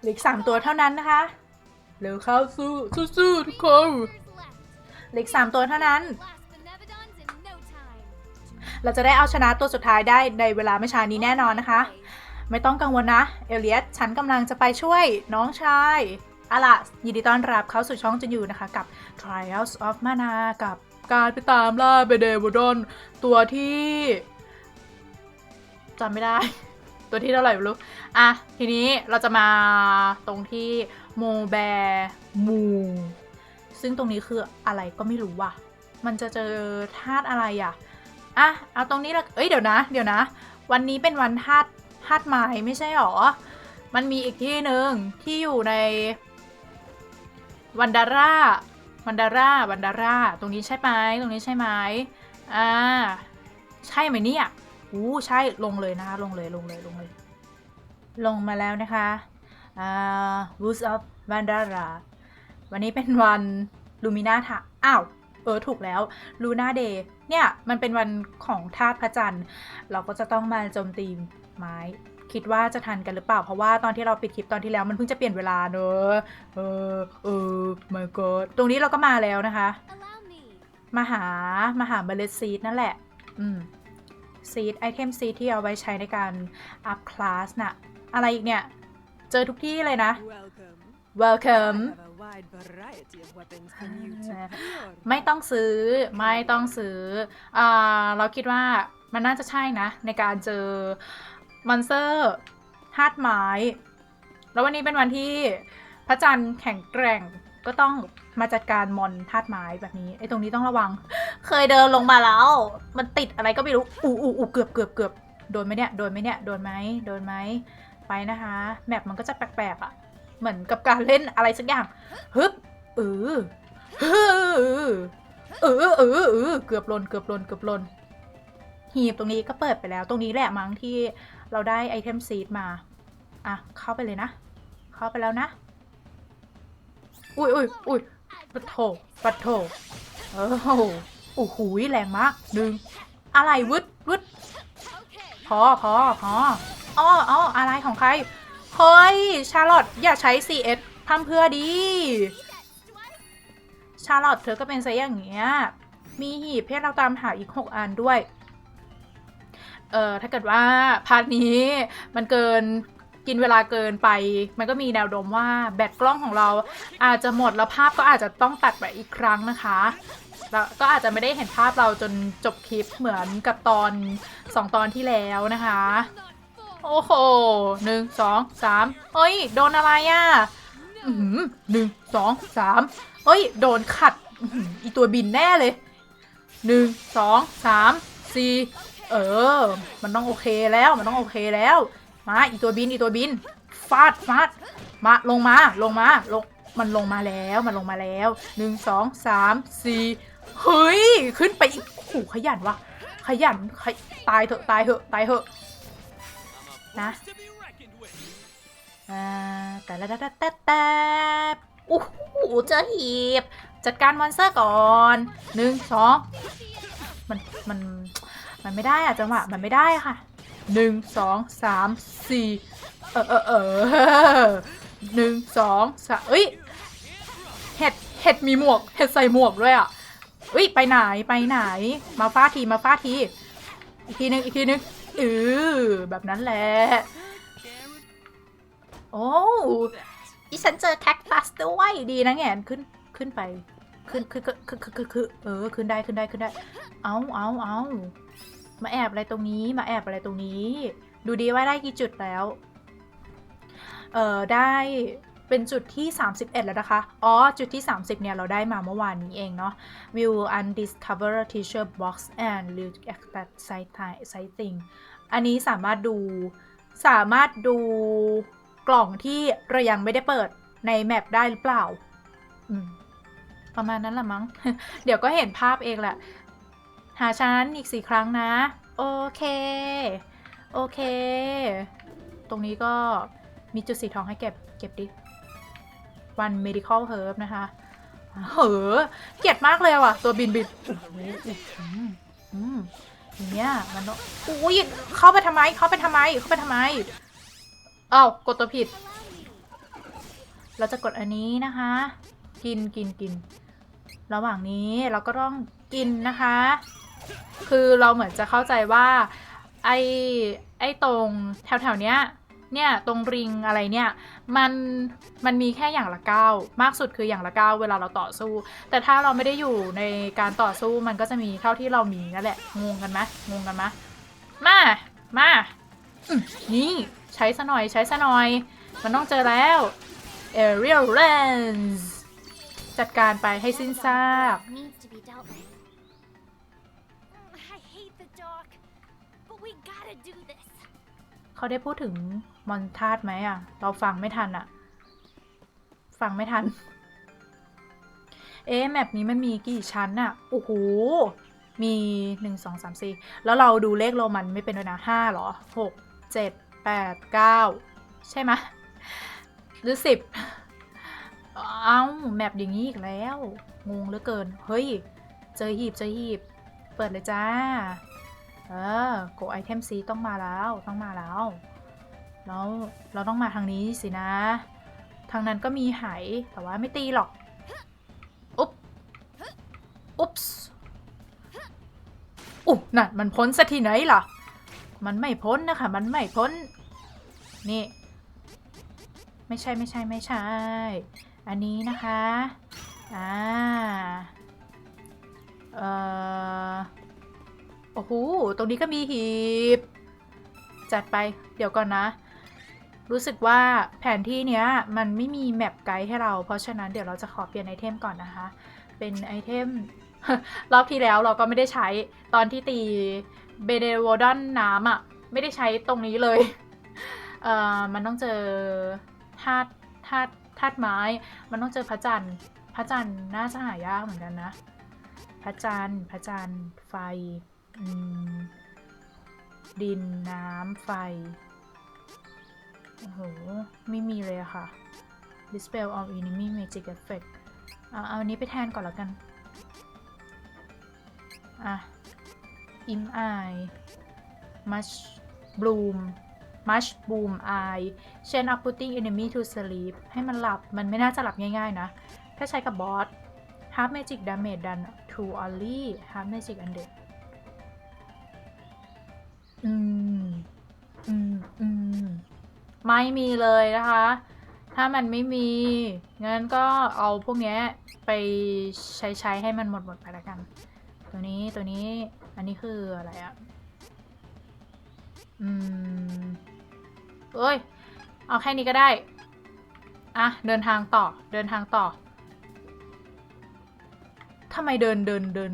เหลืออีกสามตัวเท่านั้นนะคะเร็วเข้าสู้สู้ๆทุกคน Members left. เหลืออีกสามตัวเท่านั้น Last Benevadons in no time. เราจะได้เอาชนะตัวสุดท้ายได้ในเวลาไม่ช้านี้แน่นอนนะคะ ไม่ต้องกังวลนะ เอเลียสฉันกำลังจะไปช่วยน้องชายเอาล่ะ ยินดีต้อนรับเข้าสู่ช่องจะอยู่นะคะ กับ Trials of Mana กับการไปตามล่าเบเดวดอนตัวที่ จำไม่ได้ ตัวที่เท่าไหร่ไม่รู้ อะ ทีนี้เราจะมาตรงที่โมแบมู ซึ่งตรงนี้คืออะไรก็ไม่รู้ว่ะ มันจะเจอธาตุอะไรอะ อะ เอาตรงนี้ละเอ้ย เดี๋ยวนะ เดี๋ยวนะ วันนี้เป็นวันธาตุธาตุไม้ไม่ใช่หรอ มันมีอีกที่หนึ่งที่อยู่ในวันดาร่าวันดาร่าวันดาร่า ตรงนี้ใช่ไหมตรงนี้ใช่ไหมอ่า ใช่ไหมเนี่ย อู้ใช่ลงเลยนะคะลงเลยลงเลยลงเลย ลงมาแล้วนะคะอ่า Woods of Vandara วันนี้เป็นวันลูมิน่าค่ะอ้าว เออ ถูกแล้วลูน่าเดย์เนี่ย มันเป็นวันของธาตุพระจันทร์ เราก็จะต้องมาโจมตีไม้ คิดว่าจะทันกันหรือเปล่า เพราะว่าตอนที่เราปิดคลิปตอนที่แล้วมันเพิ่งจะเปลี่ยนเวลาเนอะเออ เออ my god ตรงนี้เราก็มาแล้วนะคะ Allow me. มาหา มาหาเมล็ดซีดนั่นแหละ อืม ซีดไอเทมซีดที่เอาไว้ใช้ในการอัพคลาสน่ะ อะไรอีกเนี่ย เจอทุกที่เลยนะ Welcome. welcome I have a wide variety of weapons from you to อ่า pure ไม่ต้องซื้อไม่ต้องซื้ออ่าเราคิดว่ามันน่าจะใช่นะ ในการเจอมอนสเตอร์ธาตุไม้ แล้ววันนี้เป็นวันที่พระจันทร์แข็งแกร่ง ก็ต้องมาจัดการมอนธาตุไม้แบบนี้ไอ้ตรงนี้ต้องระวัง เคยเดินลงมาแล้ว มันติดอะไรก็ไม่รู้อูอูอูเกือบเกือบเกือบโดนไหมเนี่ยโดนไหมเนี่ยโดนไหมโดนไหมไปนะคะแมปมันก็จะแปลกๆอะ เหมือนกับการเล่นอะไรสักอย่างฮึบเออฮึเออเออเออเออเกือบลนเกือบลนเกือบลนหีบตรงนี้ก็เปิดไปแล้ว ตรงนี้แหละมั้งที่เราได้ไอเทมซีดมา อะ เข้าไปเลยนะ เข้าไปแล้วนะ อุ้ยอุ้ยอุ้ยปัดโถปัดโถเออโอ้โหแรงมากหนึ่งอะไรวึดวึดพอพอพออ้ออ้ออะไรของใคร เฮ้ย ชาร์ลอตอย่าใช้ CS พร่ำเพื่อดี ชาร์ลอตเธอก็เป็นซะอย่างเงี้ย มีหีบให้เราตามหาอีก 6 อันด้วย เอ่อ ถ้าเกิดว่าพาร์ทนี้มันเกิน กินเวลาเกินไป มันก็มีแนวโน้มว่าแบตกล้องของเราอาจจะหมดแล้วภาพก็อาจจะต้องตัดไปอีกครั้งนะคะแล้วก็อาจจะไม่ได้เห็นภาพเราจนจบคลิปเหมือนกับตอนสองตอนที่แล้วนะคะ โอ้โหหนึ่งสองสามเฮ้ย โดนอะไรอะอื้อหือหนึ่งสองสามเฮ้ย โดนขัดอีตัวบินแน่เลยหนึ่งสองสามสี่เออ มันต้องโอเคแล้ว มันต้องโอเคแล้ว มาอีตัวบินอีตัวบินฟาดฟาดมาลงมาลงมาลงมันลงมาแล้วมันลงมาแล้วหนึ่งสองสามสี่เฮ้ยขึ้นไปอีกโอ้โหขยันวะขยันขยตายเถอะตายเถอะตายเถอะ I'm a Nah. force to be reckoned with. อ่าแต่ละแต่แต่แต่โอ้โหเจอหีบ จัดการมอนสเตอร์ก่อนหนึ่งสองมันมันมันไม่ได้อะจังหวะมันไม่ได้ค่ะ หนึ่งสองสามสี่เออเออเออหนึ่งสองสามเอ้ยเห็ดเห็ดมีหมวกเห็ดใส่หมวกด้วยอะเอ้ยไปไหนไปไหน มาฟาดทีมาฟาดทีอีกทีนึงอีกทีนึงเออแบบนั้นแหละโอ้อีฉันเจอแคคตัสด้วยดีนะแงนขึ้นขึ้นไป ขึ้นขึ้นขึ้นขึ้นขึ้นเออขึ้นได้ขึ้นได้ขึ้นได้ เอาเอาเอา มาแอบอะไรตรงนี้ มาแอบอะไรตรงนี้ ดูดีว่าได้กี่จุดแล้ว เออได้เป็นจุดที่ 31 แล้วนะคะ อ๋อ จุดที่ 30 เนี่ย เราได้มาเมื่อวานนี้เองเนาะ View undiscover teacher box and look at that site sighting อันนี้สามารถดู สามารถดูกล่องที่เรายังไม่ได้เปิดในแมปได้หรือเปล่า ประมาณนั้นละมั้ง เดี๋ยวก็เห็นภาพเองแหละ หาฉันอีกสี่ครั้งนะ โอเค โอเค ตรงนี้ก็มีจุดสีทองให้เก็บ เก็บดิ วัน medical herb นะคะ เหอ เกลียดมากเลยว่ะ ตัวบินบินอืมอืมทีเนี้ยมันต้องอุ้ยเข้าไปทำไม เข้าไปทำไม เข้าไปทำไมอ้าวกดตัวผิด เราจะกดอันนี้นะคะ กินกินกิน ระหว่างนี้เราก็ต้องกินนะคะ คือเราเหมือนจะเข้าใจว่าไอไอตรงแถวๆเนี้ยเนี่ยตรงริงอะไรเนี่ยมันมันมีแค่อย่างละก้าวมากสุดคืออย่างละก้าวเวลาเราต่อสู้ แต่ถ้าเราไม่ได้อยู่ในการต่อสู้มันก็จะมีเท่าที่เรามีนั่นแหละงงกันไหมงงกันไหมมามานี่ใช้ซะหน่อยใช้ซะหน่อย มันต้องเจอแล้ว Aerial Lens จัดการไปให้สิ้นซาก เขาได้พูดถึงมอนทาดไหมอะ เราฟังไม่ทันอะ ฟังไม่ทัน เอ๊ะแมปนี้มันมีกี่ชั้นอะ โอ้โห มีหนึ่งสองสามสี่แล้วเราดูเลขโรมันไม่เป็นด้วยนะห้าหรอหกเจ็ดแปดเก้าใช่ไหมหรือสิบเอ้าแมปอย่างนี้อีกแล้ว งงเหลือเกิน เฮ้ย เจอหีบเจอหีบ เปิดเลยจ้า เออโกไอเทมซีต้องมาแล้วต้องมาแล้ว แล้วเราต้องมาทางนี้สินะ ทางนั้นก็มีไหแต่ว่าไม่ตีหรอก อุ๊บ อุ๊บส์อุ๊นั่นมันพ้นสักทีไหนล่ะ มันไม่พ้นนะคะ มันไม่พ้น นี่ ไม่ใช่ไม่ใช่ไม่ใช่ อันนี้นะคะ อ่า เอ่อ โอ้โห ตรงนี้ก็มีหีบ จัดไป เดี๋ยวก่อนนะ รู้สึกว่าแผนที่เนี้ยมันไม่มีแมปไกด์ให้เรา เพราะฉะนั้นเดี๋ยวเราจะขอเปลี่ยนไอเทมก่อนนะคะ เป็นไอเทม รอบที่แล้วเราก็ไม่ได้ใช้ ตอนที่ตีเบเดวอดอนน้ำอะ่ะ ไม่ได้ใช้ตรงนี้เลย เอ่อ มันต้องเจอธาตุธาตุธาตุไม้ มันต้องเจอพระจันทร์ พระจันทร์น่าจะหายากเหมือนกันนะ พระจันทร์ พระจันทร์ ไฟ ดินน้ำไฟ โอ้โห ไม่มีเลยค่ะ Dispel of enemy magic effect เอาเอาอันนี้ไปแทนก่อนแล้วกัน อะ im eye mush bloom mush boom eye chain up putting enemy to sleep ให้มันหลับ มันไม่น่าจะหลับง่ายๆนะ ถ้าใช้กับบอส half magic damage done to only half magic undead ไม่มีเลยนะคะ ถ้ามันไม่มีงั้นก็เอาพวกนี้ไปใช้ใช้ให้มันหมดหมดไปแล้วกัน ตัวนี้ตัวนี้อันนี้คืออะไรอะอืมเอ้ย เอาแค่นี้ก็ได้ อะ เดินทางต่อ เดินทางต่อทำไมเดินเดินเดิน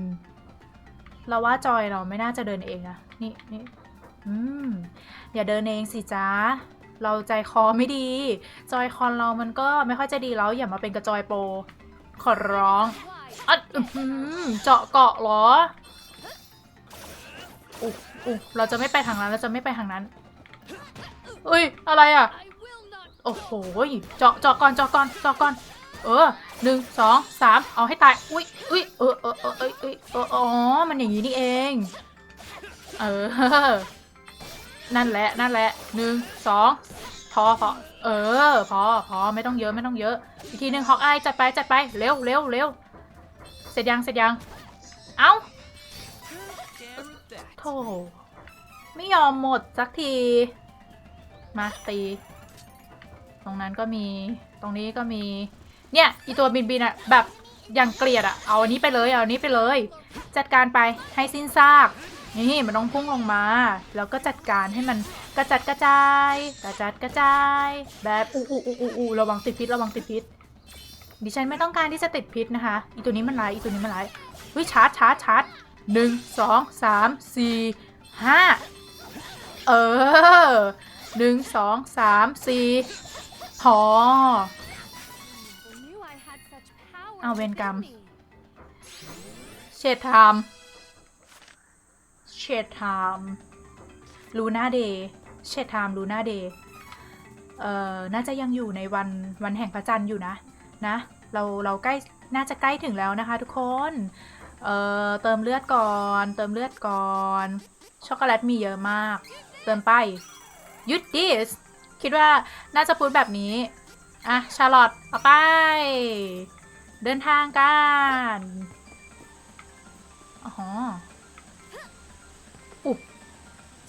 เราว่าจอยเราไม่น่าจะเดินเองอะนี่นี่อืม อย่าเดินเองสิจ้า เราใจคอไม่ดี จอยคอนเรามันก็ไม่ค่อยจะดีแล้วอย่ามาเป็นกระจอยโปรขอร้องอัดเจาะเกาะเหรออุ๊อุ๊เราจะไม่ไปทางนั้นเราจะไม่ไปทางนั้นเอ้ยอะไรอะ โอ้โหเจาะเจาะก่อนเจาะก่อนเจาะก่อน เออหนึ่งสองสามเอาให้ตายอุ้ยอุ้ยเออเออเออเออเออเอออ๋อมันอย่างนี้นี่เอง เออนั่นแหละ นั่นแหละหนึ่งสอง พอพอเออ พอพอไม่ต้องเยอะไม่ต้องเยอะ อีกทีหนึ่งฮอกอายจัดไปจัดไปเร็วเร็วเร็วเสร็จยังเสร็จยัง เอ้าโธ่ไม่ยอมหมดสักที มาตี ตรงนั้นก็มี ตรงนี้ก็มี เนี่ย อีตัวบินบินอะแบบอย่างเกลียดอะเอาอันนี้ไปเลย เอาอันนี้ไปเลย จัดการไปให้สิ้นซาก นี่มันต้องพุ่งลงมา แล้วก็จัดการให้มันกระจัดกระจาย กระจัดกระจาย แบบอู้อู้อู้อู้อู้ระวังติดพิษระวังติดพิษดิฉันไม่ต้องการที่จะติดพิษนะคะอีตัวนี้มันร้ายอีตัวนี้มันร้ายเฮ้ยชาร์จชาร์จชาร์จหนึ่งสองสามสี่ห้าเออหนึ่งสองสามสี่พอเอาเวรกรรม เชดไทม์ เชดไทม์ลูน่าเดย์เชดไทม์ลูน่าเดย์เอ่อน่าจะยังอยู่ในวันวันแห่งพระจันทร์อยู่นะนะเราเราใกล้น่าจะใกล้ถึงแล้วนะคะทุกคนเอ่อเติมเลือดก่อน เติมเลือดก่อนช็อกโกแลตมีเยอะมาก เติมไปยุดดิสคิดว่าน่าจะพูดแบบนี้อะชาร์ลอตเอาไป เดินทางกัน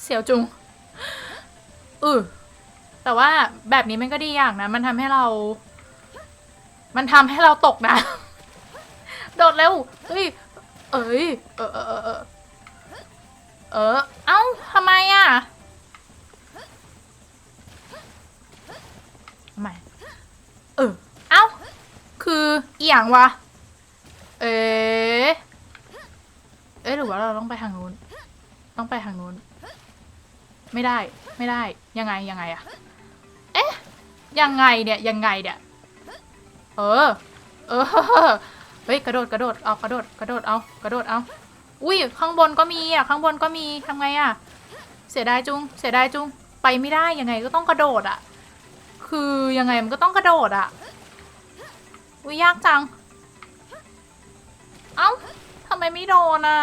เสียวจุงอือแต่ว่าแบบนี้มันก็ดีอย่างนะ มันทำให้เรา มันทำให้เราตกนะ โดดเร็วเฮ้ย เอ้ย เออเออเออเออ เอ้าทำไมอะทำไมเออ เอ้า คืออีหยังวะ เอ๊ะเอ๊ะหรือว่าเราต้องไปทางนู้น ต้องไปทางนู้น ไม่ได้ ไม่ได้ ยังไง ยังไงอะเอ๊ะ ยังไงเนี่ย ยังไงเนี่ย เออ เออ เฮ้ย กระโดด กระโดด เอา กระโดด กระโดด เอา กระโดด เอา อุ้ย ข้างบนก็มีอะ ข้างบนก็มีทำไงอะ เสียดายจุง เสียดายจุง ไปไม่ได้ ยังไงก็ต้องกระโดดอะ คือยังไงมันก็ต้องกระโดดอะ อุ้ยยากจัง เอ้าทำไมไม่โดนอะ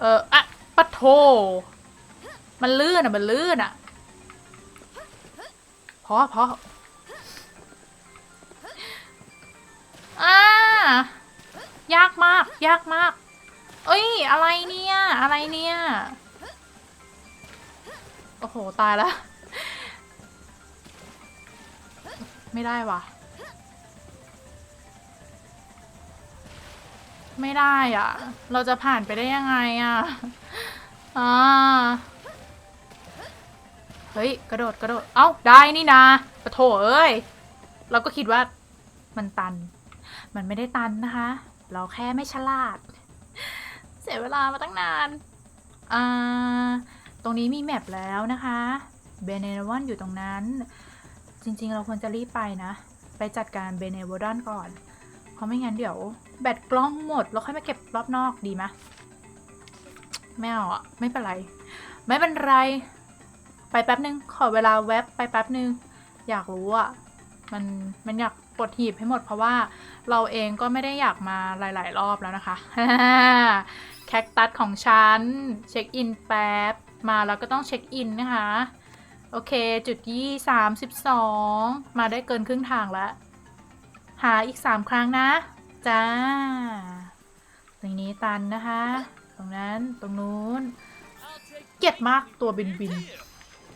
เอออะ ปะโท มันลื่นอะ มันลื่นอะ พอพออ่ายากมาก ยากมาก เอ้ย อะไรเนี่ย อะไรเนี่ย โอ้โห ตายแล้ว ไม่ได้ว่ะ ไม่ได้อะ เราจะผ่านไปได้ยังไงอะ อ่าเฮ้ย กระโดดกระโดด เอ้า ได้นี่นาปะโถเอ้ย เราก็คิดว่ามันตัน มันไม่ได้ตันนะคะ เราแค่ไม่ฉลาด เสียเวลามาตั้งนาน อ่า ตรงนี้มีแมปแล้วนะคะเบเนวอนอยู่ตรงนั้น จริงๆ เราควรจะรีบไปนะ ไปจัดการเบเนวอนก่อน เพราะไม่งั้นเดี๋ยว แบตกล้องหมด แล้วค่อยมาเก็บรอบนอกดีไหม ไม่เอาอะไม่เป็นไร ไม่เป็นไร ไปแป๊บนึง ขอเวลาแวบไปแป๊บนึง อยากรู้อะมันมันอยากปลดหีบให้หมดเพราะว่าเราเองก็ไม่ได้อยากมาหลาย ๆ รอบแล้วนะคะแคคตัสของฉัน เช็คอินแป๊บ มาแล้วก็ต้องเช็คอินนะคะ โอเคจุดยี่สามสิบสองมาได้เกินครึ่งทางแล้ว หาอีกสามครั้งนะ จ้าตรงนี้ตันนะคะ ตรงนั้นตรงนู้นเกลียดมากตัวบินบิน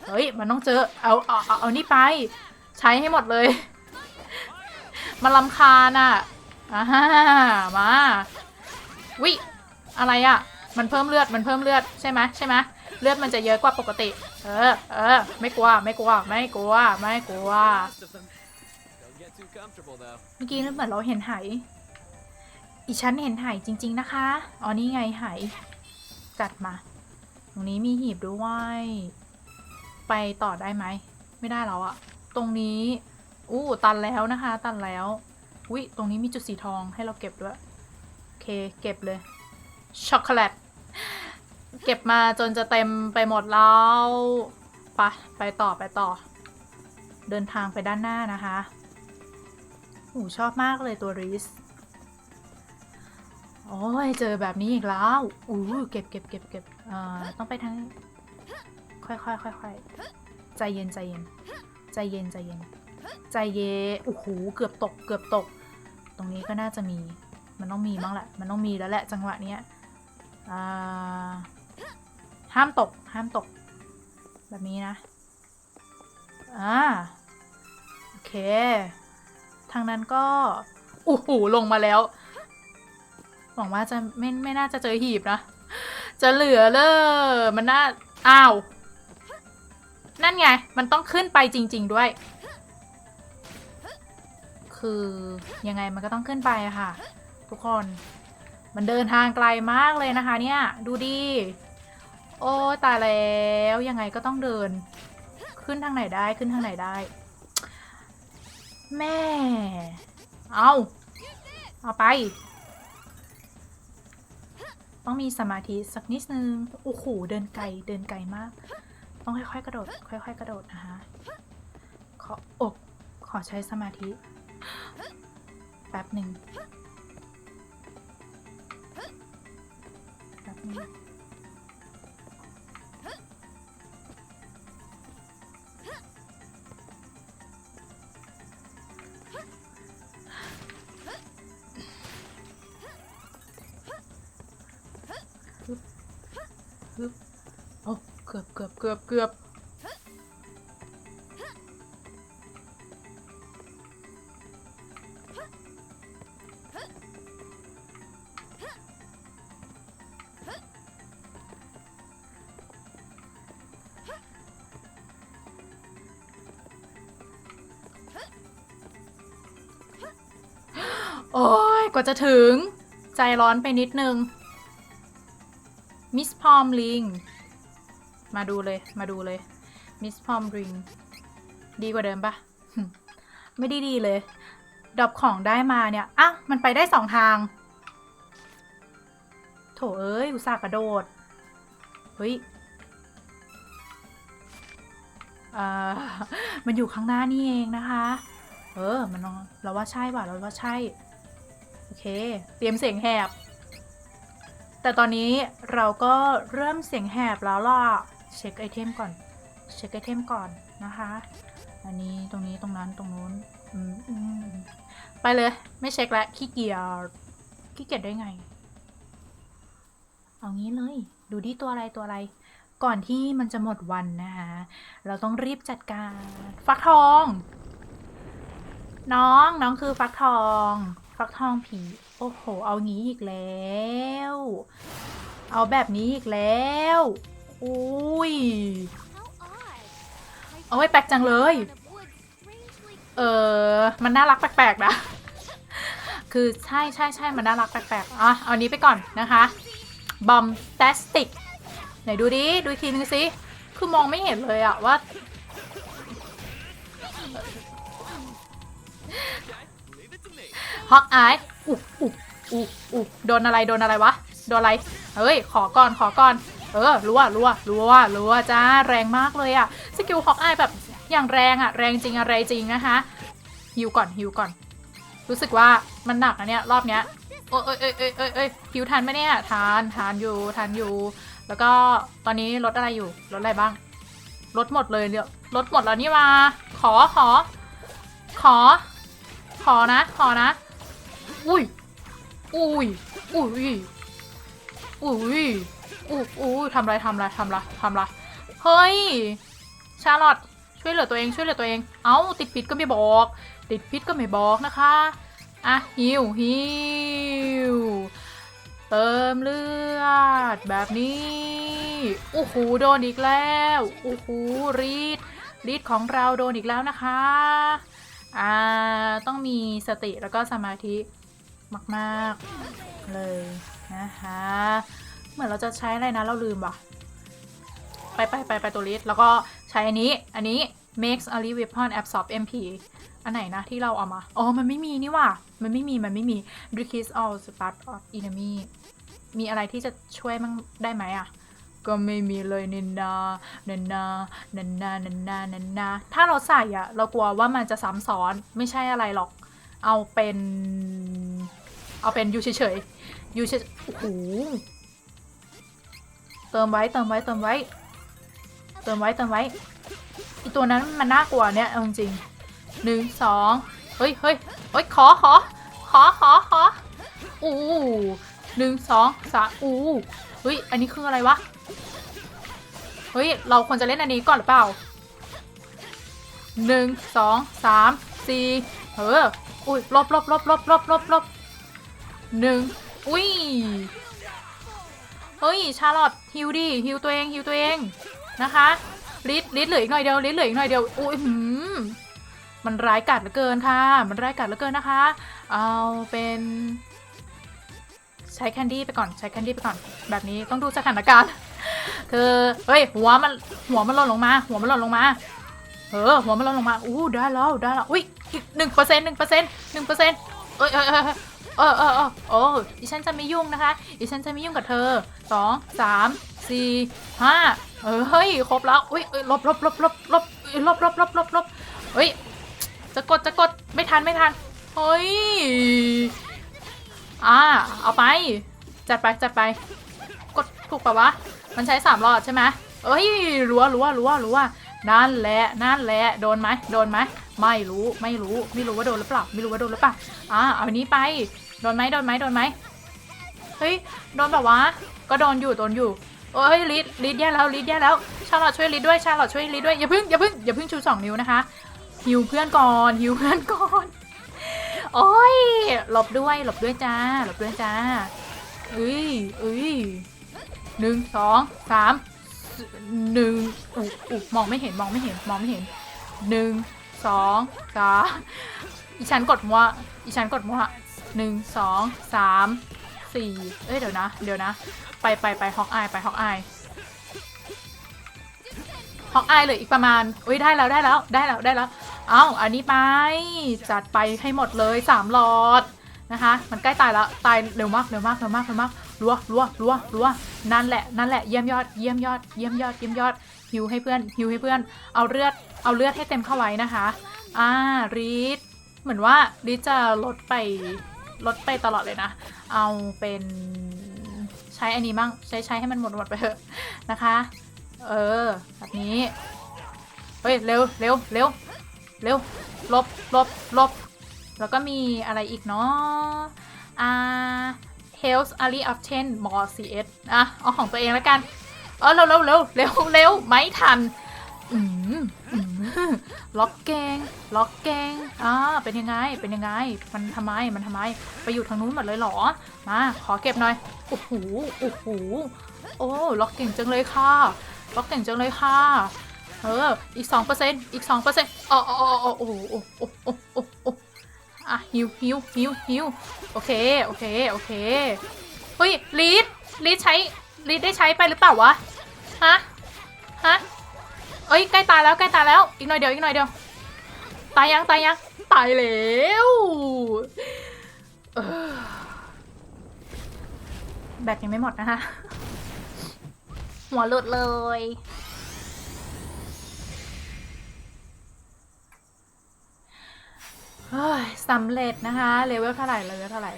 เฮ้ย มันต้องเจอเอาเอาเอาเอานี่ไป ใช้ให้หมดเลย มาลำคาญอะอ่ามาวิอะไรอะ มันเพิ่มเลือดมันเพิ่มเลือดใช่ไหมใช่ไหมเลือดมันจะเยอะกว่าปกติ เออ เออ ไม่กลัว ไม่กลัว ไม่กลัว ไม่กลัว เมื่อกี้นึกเหมือนเราเห็นไห อีฉันเห็นไหจริง ๆ นะคะ อ๋อ นี่ไงไหจัดมา ตรงนี้มีหีบด้วย ไปต่อได้ไหม ไม่ได้แล้วอะตรงนี้ อู้ ตันแล้วนะคะ ตันแล้ว อุ้ยตรงนี้มีจุดสีทองให้เราเก็บด้วย โอเค เก็บเลย ช็อกโกแลต เก็บมาจนจะเต็มไปหมดแล้วไปไปต่อไปต่อ เดินทางไปด้านหน้านะคะโอ้ชอบมากเลยตัวริส โอ้ยเจอแบบนี้อีกแล้วอู้เก็บเก็บเก็บเก็บเอ่อต้องไปทางค่อยค่อยค่อยค่อยใจเย็นใจเย็น ใจเย็นใจเย็น ใจเย็นโอ้โหเกือบตกเกือบตก ตรงนี้ก็น่าจะมี มันต้องมีบ้างแหละ มันต้องมีแล้วแหละจังหวะเนี้ยอ่าห้ามตกห้ามตก แบบนี้นะอ่าโอเค ทางนั้นก็โอ้โหลงมาแล้ว หวังว่าจะไม่ไม่น่าจะเจอหีบนะ จะเหลือเลยมันน่า อ้าว นั่นไง มันต้องขึ้นไปจริง ๆด้วย คือยังไงมันก็ต้องขึ้นไปค่ะ ทุกคน มันเดินทางไกลมากเลยนะคะ เนี่ย ดูดิ โอ้ตายแล้วยังไงก็ต้องเดิน ขึ้นทางไหนได้ขึ้นทางไหนได้ แม่ เอาเอาไป ต้องมีสมาธิสักนิดนึง โอ้โห เดินไกล เดินไกลมาก ต้องค่อยๆกระโดด ค่อย ๆ กระโดดนะคะขออกขอใช้สมาธิ แป๊บหนึ่งแป๊บหนึ่ง โอ้เกือบเกือบเกือบเกือบโอ้ยกว่าจะถึงใจร้อนไปนิดนึง พอมลิง มาดูเลย มาดูเลย มิสพอมริง ดีกว่าเดิมปะไม่ได้ดีเลยดรอปของได้มาเนี่ย อะ มันไปได้สองทาง โถเอ้ย อุตส่าห์กระโดด เฮ้ยอ่ามันอยู่ข้างหน้านี่เองนะคะ เออ มันเราว่าใช่ว่ะ เราว่าใช่ โอเค เตรียมเสียงแหบ แต่ตอนนี้เราก็เริ่มเสียงแหบแล้วล่ะ เช็คไอเทมก่อน เช็คไอเทมก่อนนะคะ อันนี้ตรงนี้ตรงนั้นตรงนู้นไปเลย ไม่เช็คแล้วขี้เกียจขี้เกียจได้ไง เอางี้เลย ดูดิตัวอะไรตัวอะไร ก่อนที่มันจะหมดวันนะคะ เราต้องรีบจัดการ ฟักทอง น้องน้องคือฟักทอง ฟักทองผี โอ้โห เอางี้อีกแล้ว เอาแบบนี้อีกแล้วอุ้ย How odd. I เอาไว้แปลกจังเลย found a wood strangely เออมันน่ารักแปลกๆนะ คือใช่ใช่ใช่มันน่ารักแปลกๆอะเอานี้ไปก่อนนะคะบอมแตสติกไหนดูดิ ดูอีกทีนึงสิคือมองไม่เห็นเลยอะว่า Leave it to me. ฮอกอายอุ๊อุ๊อุ๊อุ๊โดนอะไร โดนอะไรวะ โดนอะไร เฮ้ย ขอก่อนขอก่อน เออรัวรัวรัวรัวจ้าแรงมากเลยอะสกิลฮอกอายแบบอย่างแรงอะแรงจริงอะไรจริงนะคะฮิวก่อนฮิวก่อน รู้สึกว่ามันหนักนะเนี่ยรอบเนี้ยโอ้ยเอ้ยเอ้ยเอ้ยเอ้ยเอ้ยฮิวทันไหมเนี่ยทานทานอยู่ทานอยู่ แล้วก็ตอนนี้ลดอะไรอยู่ลดอะไรบ้างลดหมดเลยเนี่ยลดหมดแล้วนี่มา ขอขอ ขอ ขอนะ ขอนะ อุ้ยอุ้ยอุ้ย อุ้ยอุ้ยอุ้ยทำไรทำไรทำไรทำไรเฮ้ย ชาร์ลอตช่วยเหลือตัวเองช่วยเหลือตัวเอง เอ้าติดพิษก็ไม่บอก ติดพิษก็ไม่บอกนะคะ อะฮิวฮิวเติมเลือดแบบนี้โอ้โหโดนอีกแล้วโอ้โหรีดรีดของเราโดนอีกแล้วนะคะ อ่าต้องมีสติแล้วก็สมาธิมาก ๆ เลย นะคะ เหมือนเราจะใช้อะไรนะ เราลืมว่ะ ไปไปไปไปตัวลิสแล้วก็ใช้อันนี้ อันนี้ makes a l i weapon absorb MP อันไหนนะที่เราเอามา อ๋อ มันไม่มีนี่ว่ะ มันไม่มี มันไม่มี decrease all start of enemy มีอะไรที่จะช่วยมั่งได้ไหมอะ ก็ไม่มีเลยนินนานันนานันนานันนานันนา ถ้าเราใส่อะเรากลัวว่ามันจะซ้ำซ้อน ไม่ใช่อะไรหรอก เอาเป็น เอาเป็นอยู่เฉยๆ อยู่เฉยโอ้โหเติมไว้เติมไว้เติมไว้ เติมไว้เติมไว้อีตัวนั้นมันน่ากลัวเนี่ยเอาจริงหนึ่งสองเฮ้ยเฮ้ยเฮ้ยขอขอขอขอขออู้หนึ่งสองสามอู้เฮ้ยอันนี้คืออะไรวะเฮ้ยเราควรจะเล่นอันนี้ก่อนหรือเปล่าหนึ่งสองสามสี่เอออุ้ยลบลบลบลบลบลบลบหนึ่ง อุ้ย เฮ้ย ชาร์ลอตฮิวดิฮิวตัวเองฮิวตัวเองนะคะลิดลิดเหลืออีกหน่อยเดียวลิดเหลืออีกหน่อยเดียวอุ้ยหืมมันร้ายกาจเหลือเกินค่ะ มันร้ายกาจเหลือเกินนะคะ เอาเป็นใช้แคนดี้ไปก่อนใช้แคนดี้ไปก่อน แบบนี้ต้องดูสถานการณ์คือเฮ้ยหัวมันหัวมันหล่นลงมา หัวมันหล่นลงมาเออหัวมันหล่นลงมาอู้ได้แล้วได้แล้วอุ้ยอีกหนึ่งเปอร์เซ็นต์หนึ่งเปอร์เซ็นต์หนึ่งเปอร์เซ็นต์เอ้ยเอ้ยเอ้ยเอ้ยเออเออ ออโอ้ดิฉันจะไม่ยุ่งนะคะ ดิฉันจะไม่ยุ่งกับเธอสองสามสี่ห้าเออเฮ้ยครบแล้วอุ้ยลบลบลบลบลบลบลบลบลบลบเฮ้ยจะกดจะกดไม่ทันไม่ทันเฮ้ยอ่าเอาไป จัดไปจัดไป กดถูกปะวะ มันใช้สามหลอดใช่ไหมเอ้ยรัวรัวรัวรัวนั่นแหละนั่นแหละโดนไหมโดนไหมไม่รู้ไม่รู้ไม่รู้ว่าโดนหรือเปล่าไม่รู้ว่าโดนหรือเปล่าอ่าเอาอันนี้ไป โดนไหมโดนไหมโดนไหมเฮ้ยโดนแบบวะก็โดนอยู่โดนอยู่เอ้ยลิดลิดแย่แล้วลิดแย่แล้วชาลอตช่วยลิดด้วยชาลอตช่วยลิดด้วยอย่าพิ่งอย่าพิ่งอย่าพิ่งชูสองนิ้วนะคะฮิวเพื่อนก่อนฮิวเพื่อนก่อนโอ้ยหลบด้วยหลบด้วยจ้าหลบด้วยจ้าเอ้ยเอ้ยหนึ่งสองสามหนึ่งอุ๊ยอุ๊ยมองไม่เห็นมองไม่เห็นมองไม่เห็นหนึ่งสองสามอีฉันกดมัวอีฉันกดมัว หนึ่งสองสามสี่เอ้ยเดี๋ยวนะ เดี๋ยวนะ ไปไปไปฮอกอายไปฮอกอายฮอกอายเลยอีกประมาณอุ้ยได้แล้วได้แล้วได้แล้วได้แล้ว เอาอันนี้ไป จัดไปให้หมดเลยสามหลอดนะคะ มันใกล้ตายแล้วตายเร็วมากเร็วมากเร็วมากเร็วมากรัวรัวรัวรัวนั่นแหละนั่นแหละเยี่ยมยอดเยี่ยมยอดเยี่ยมยอดเยี่ยมยอดฮิวให้เพื่อนฮิวให้เพื่อน เอาเลือดเอาเลือดให้เต็มเข้าไว้นะคะ อ่ารีดเหมือนว่ารีดจะลดไป ลดไปตลอดเลยนะ เอาเป็นใช้อันนี้มั่งใช้ใช้ให้มันหมดหมดไปเถอะนะคะ เออแบบนี้ เฮ้ยเร็วเร็วเร็วเร็วลบลบลบแล้วก็มีอะไรอีกเนาะอ่า Health Early Option More CS อะ เอาของตัวเองแล้วกัน เออเร็วเร็วเร็วเร็วเร็วไม่ทัน อืม ล็อกเกง ล็อกเกงอ่าเป็นยังไง เป็นยังไง มันทำไม มันทำไม ไปอยู่ทางนู้นหมดเลยเหรอ มา ขอเก็บหน่อย โอ้โห โอ้โห โอ้ ล็อกเก่งจังเลยค่ะ ล็อกเก่งจังเลยค่ะ เออ อีกสองเปอร์เซ็นต์อีกสองเปอร์เซ็นต์อ๋ออ๋ออ๋อโอ้โหโอ้โอ้โอ้โอ้โอ้อะฮิวฮิวฮิวฮิวโอเค โอเค โอเค เฮ้ย ลีด ลีดใช้ ลีดได้ใช้ไปหรือเปล่าวะ ฮะ ฮะ เอ้ยใกล้ตายแล้วใกล้ตายแล้วอีกหน่อยเดียวอีกหน่อยเดียวตายยังตายยังตายแล้วแบตยังไม่หมดนะคะหัวหลุดเลยเฮ้ยสำเร็จนะคะเลเวลเท่าไหร่เลเวลเท่าไหร่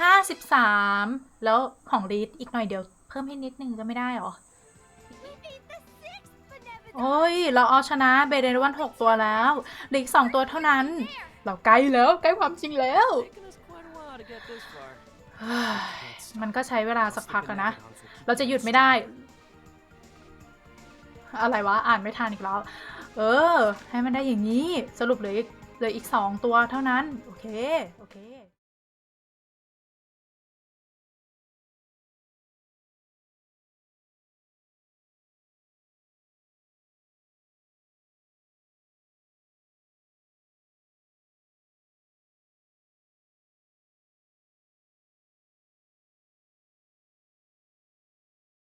ห้าสิบสามแล้วของรีดอีกหน่อยเดี๋ยวเพิ่มให้นิดนึงจะไม่ได้หรอ โอ้ย เราเอาชนะเบเดนวันหกตัวแล้วเหลืออีกสองตัวเท่านั้น เราใกล้แล้วใกล้ความจริงแล้ว มันก็ใช้เวลาสักพักนะ เราจะหยุดไม่ได้ อะไรวะ อ่านไม่ทันอีกแล้ว เออ ให้มันได้อย่างนี้ สรุปเหลือเหลืออีกสองตัวเท่านั้น โอเค โอเค